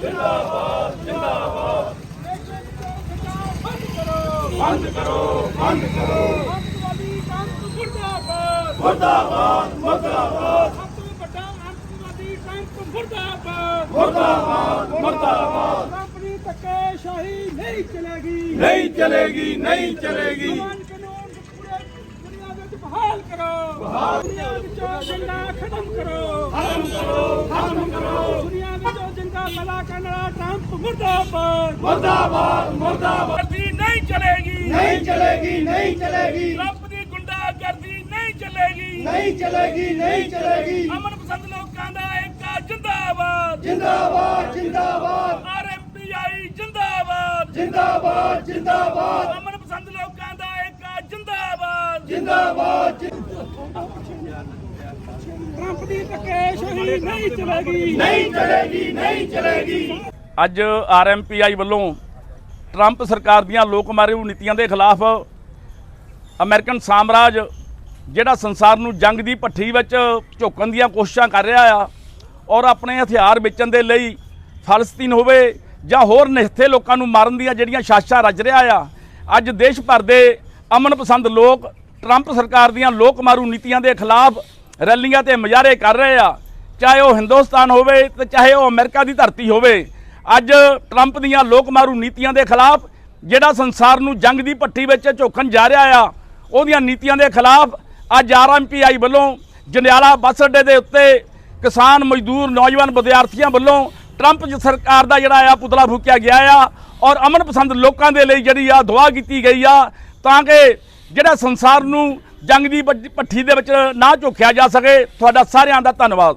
ਜਿੰਦਾਬਾਦ ਜਿੰਦਾਬਾਦ ਬੰਦ ਕਰੋ ਬੰਦ ਕਰੋ ਅੰਤਵਾਦੀ ਕੰਤ ਮੁਰਦਾਬਾਦ ਮੁਰਦਾਬਾਦ ਮੁਰਦਾਬਾਦ। ਸਭ ਤੋਂ ਵੱਡਾ ਅੰਤਵਾਦੀ ਕੰਤ ਮੁਰਦਾਬਾਦ ਮੁਰਦਾਬਾਦ ਮੁਰਦਾਬਾਦ ਆਪਣੀ ਤੱਕੇ ਸ਼ਾਹੀ ਨਹੀਂ ਚਲੇਗੀ ਨਹੀਂ ਚਲੇਗੀ ਨਹੀਂ ਚਲੇਗੀ ਬਹਾਲ ਕਰੋ ਬਹਾਲ ਕਰੋ ਖਤਮ ਕਰੋ ਖਤਮ ਕਰੋ ਖਤਮ ਕਰੋ ਕਰਨ ਵਾਲਾ ਟਰੰਪ ਮੁਰਦਾਬਾਦ। ਮੁਰਦਾਬਾਦ ਮੁਰਦਾਬਾਦ। ਗਰਦੀ ਨਹੀਂ ਚਲੇਗੀ। ਨਹੀਂ ਚਲੇਗੀ ਨਹੀਂ ਚਲੇਗੀ। ਟਰੰਪ ਦੀ ਗੁੰਡਾਗਰਦੀ ਨਹੀਂ ਚਲੇਗੀ। ਨਹੀਂ ਚਲੇਗੀ ਨਹੀਂ ਚਲੇਗੀ। ਅਮਨ ਪਸੰਦ ਲੋਕਾਂ ਦਾ ਏਕਾ ਜਿੰਦਾਬਾਦ। ਜਿੰਦਾਬਾਦ ਜਿੰਦਾਬਾਦ। ਆਰਐਮਪੀਆਈ ਜਿੰਦਾਬਾਦ। ਜਿੰਦਾਬਾਦ ਜਿੰਦਾਬਾਦ। ਅਮਨ ਪਸੰਦ ਲੋਕਾਂ ਦਾ ਏਕਾ ਜਿੰਦਾਬਾਦ ਜਿੰਦਾਬਾਦ। ਟਰੰਪ ਦੀ ਧੱਕੇਸ਼ਾਹੀ ਨਹੀਂ ਚਲੇਗੀ। ਨਹੀਂ ਚਲੇਗੀ ਨਹੀਂ ਚਲੇਗੀ। ਅੱਜ ਆਰਐਮਪੀਆਈ ਵੱਲੋਂ ਟਰੰਪ ਸਰਕਾਰ ਦੀਆਂ ਲੋਕਮਾਰੂ ਨੀਤੀਆਂ ਦੇ ਖਿਲਾਫ ਅਮਰੀਕਨ ਸਾਮਰਾਜ ਜਿਹੜਾ ਸੰਸਾਰ ਨੂੰ ਜੰਗ ਦੀ ਭੱਠੀ ਵਿੱਚ ਝੋਕਣ ਦੀਆਂ ਕੋਸ਼ਿਸ਼ਾਂ ਕਰ ਰਿਹਾ ਆ ਔਰ ਆਪਣੇ ਹਥਿਆਰ ਵੇਚਣ ਦੇ ਲਈ ਫਲਸਤੀਨ ਹੋਵੇ ਜਾਂ ਹੋਰ ਨਿਹੱਥੇ ਲੋਕਾਂ ਨੂੰ ਮਾਰਨ ਦੀਆਂ ਜਿਹੜੀਆਂ ਸ਼ਾਸ਼ਾਂ ਰਚ ਰਿਹਾ ਆ, ਅੱਜ ਦੇਸ਼ ਭਰ ਦੇ ਅਮਨ ਪਸੰਦ ਲੋਕ ਟਰੰਪ ਸਰਕਾਰ ਦੀਆਂ ਲੋਕ ਮਾਰੂ ਨੀਤੀਆਂ ਦੇ ਖਿਲਾਫ ਰੈਲੀਆਂ ਤੇ ਮੁਜ਼ਾਹਰੇ ਕਰ ਰਹੇ ਆ। ਚਾਹੇ ਉਹ ਹਿੰਦੁਸਤਾਨ ਹੋਵੇ ਤੇ ਚਾਹੇ ਉਹ ਅਮਰੀਕਾ ਦੀ ਧਰਤੀ ਹੋਵੇ, ਅੱਜ ਟਰੰਪ ਦੀਆਂ ਲੋਕਮਾਰੂ ਨੀਤੀਆਂ ਦੇ ਖਿਲਾਫ ਜਿਹੜਾ ਸੰਸਾਰ ਨੂੰ ਜੰਗ ਦੀ ਭੱਠੀ ਵਿੱਚ ਝੋਕਣ ਜਾ ਰਿਹਾ ਆ, ਉਹਦੀਆਂ ਨੀਤੀਆਂ ਦੇ ਖਿਲਾਫ ਅੱਜ ਆਰਐਮਪੀਆਈ ਵੱਲੋਂ ਜੰਡਿਆਲਾ ਬੱਸ ਅੱਡੇ ਦੇ ਉੱਤੇ ਕਿਸਾਨ ਮਜ਼ਦੂਰ ਨੌਜਵਾਨ ਵਿਦਿਆਰਥੀਆਂ ਵੱਲੋਂ ਟਰੰਪ ਸਰਕਾਰ ਦਾ ਜਿਹੜਾ ਆ ਪੁਤਲਾ ਫੂਕਿਆ ਗਿਆ ਆ ਔਰ ਅਮਨ ਪਸੰਦ ਲੋਕਾਂ ਦੇ ਲਈ ਜਿਹੜੀ ਆ ਦੁਆ ਕੀਤੀ ਗਈ ਆ ਤਾਂ ਕਿ ਜਿਹੜਾ ਸੰਸਾਰ ਨੂੰ ਜੰਗ ਦੀ ਭੱਠੀ ਦੇ ਵਿੱਚ ਨਾ ਝੋਕਿਆ ਜਾ ਸਕੇ। ਤੁਹਾਡਾ ਸਾਰਿਆਂ ਦਾ ਧੰਨਵਾਦ।